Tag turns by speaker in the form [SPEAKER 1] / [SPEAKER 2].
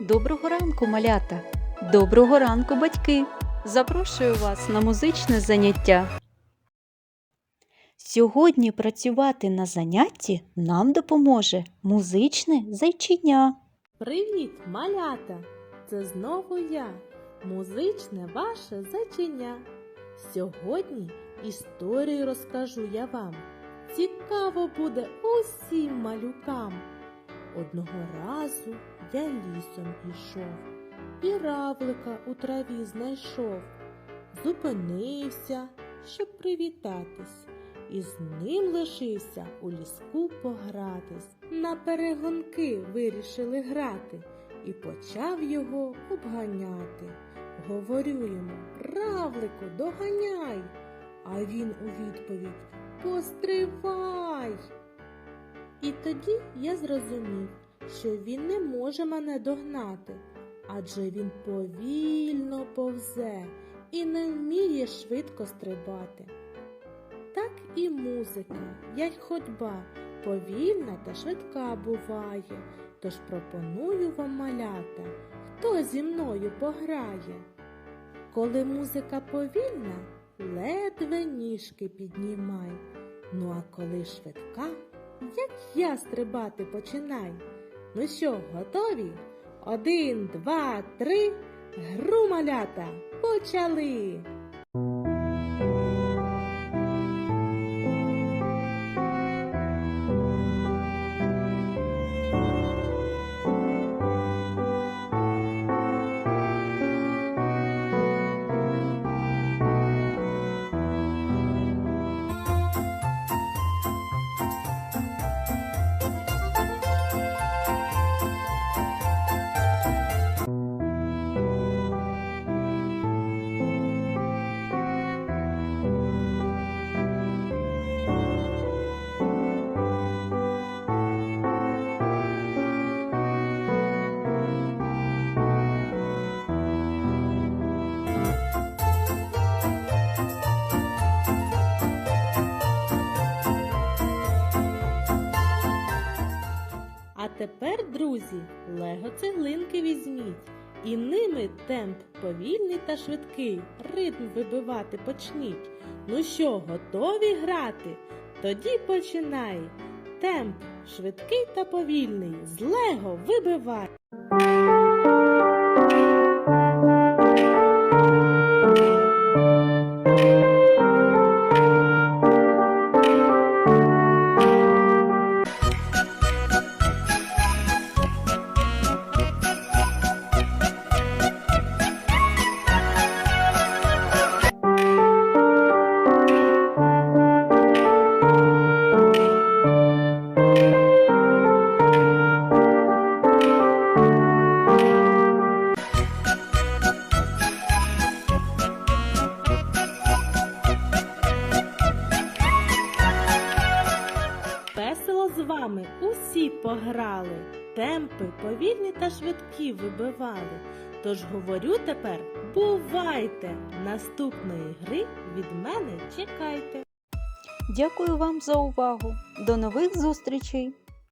[SPEAKER 1] Доброго ранку, малята! Доброго ранку, батьки! Запрошую вас на музичне заняття. Сьогодні працювати на занятті нам допоможе музичне зайчиня.
[SPEAKER 2] Привіт, малята! Це знову я, музичне ваше зайчиня. Сьогодні історію розкажу я вам. Цікаво буде усім малюкам. Одного разу я лісом ішов, і равлика у траві знайшов. Зупинився, щоб привітатись, і з ним лишився у ліску погратись. На перегонки вирішили грати, і почав його обганяти. Говорю йому, равлику, доганяй. А він у відповідь Постривай. І тоді я зрозумів, що він не може мене догнати, адже він повільно повзе і не вміє швидко стрибати. Так і музика, як ходьба, повільна та швидка буває. Тож пропоную вам малята, хто зі мною пограє. Коли музика повільна, ледве ніжки піднімай. Ну а коли швидка, як я стрибати починай. Ну що, готові? Один, два, три. Гру малята почали. Тепер, друзі, лего цеглинки візьміть, і ними темп повільний та швидкий, ритм вибивати почніть. Ну що, готові грати? Тоді починай. Темп швидкий та повільний, з лего вибивай. Весело усі пограли, темпи повільні та швидкі вибивали. Тож говорю тепер, бувайте! Наступної гри від мене чекайте.
[SPEAKER 1] Дякую вам за увагу. До нових зустрічей!